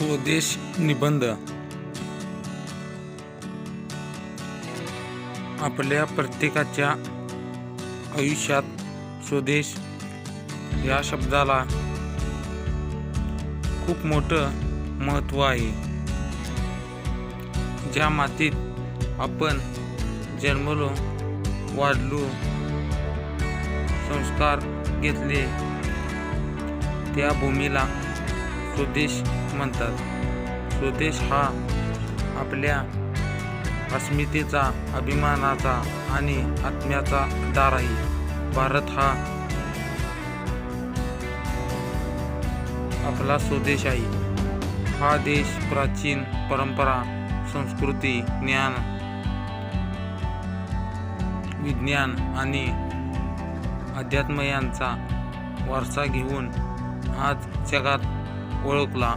स्वदेश निबंध. आपल्या प्रत्येकाच्या आयुष्यात स्वदेश या शब्दाला खूप मोठं महत्त्व आहे. ज्या मातीत आपण जन्मलो वाढलो संस्कार घेतले त्या भूमीला स्वदेश म्हणतात. स्वदेश हा आपल्या अस्मितेचा अभिमानाचा आणि आत्म्याचा दार आहे भारत हा आपला स्वदेश आहे. हा देश प्राचीन परंपरा संस्कृती ज्ञान विज्ञान आणि अध्यात्म यांचा वारसा घेऊन आज जगात ओळखला.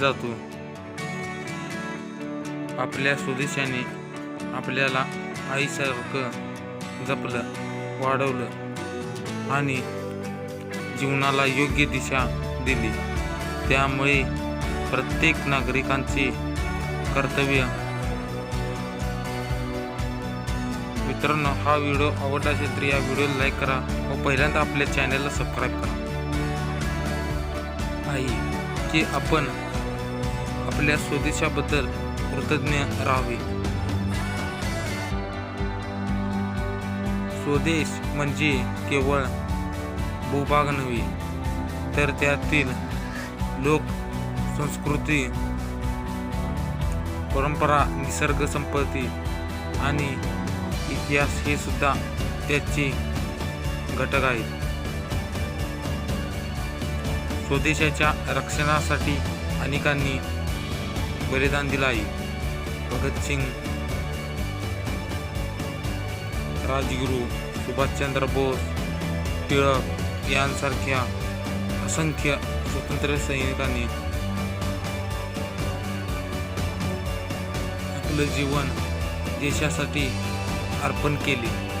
जातो आपल्या स्वदेशाने आपल्याला आईसारखं जपलं वाढवलं आणि जीवनाला योग्य दिशा दिली. त्यामुळे प्रत्येक नागरिकांचे कर्तव्य मित्रांनो हा व्हिडिओ आवडला असेल तर या व्हिडिओला लाईक करा व पहिल्यांदा आपल्या चॅनलला सबस्क्राईब करा. आई की आपण आपल्या स्वदेशाबद्दल कृतज्ञ राहावे. स्वदेश म्हणजे केवळ भूभाग नव्हे तर त्यातील लोक संस्कृती परंपरा निसर्ग संपत्ती आणि इतिहास हे सुद्धा त्याचे घटक आहेत. स्वदेशाच्या रक्षणासाठी अनेकांनी बलिदान दिलं आहे. भगतसिंग राजगुरू सुभाषचंद्र बोस टिळक यांसारख्या असंख्य स्वतंत्र सैनिकांनी आपलं जीवन देशासाठी अर्पण केले.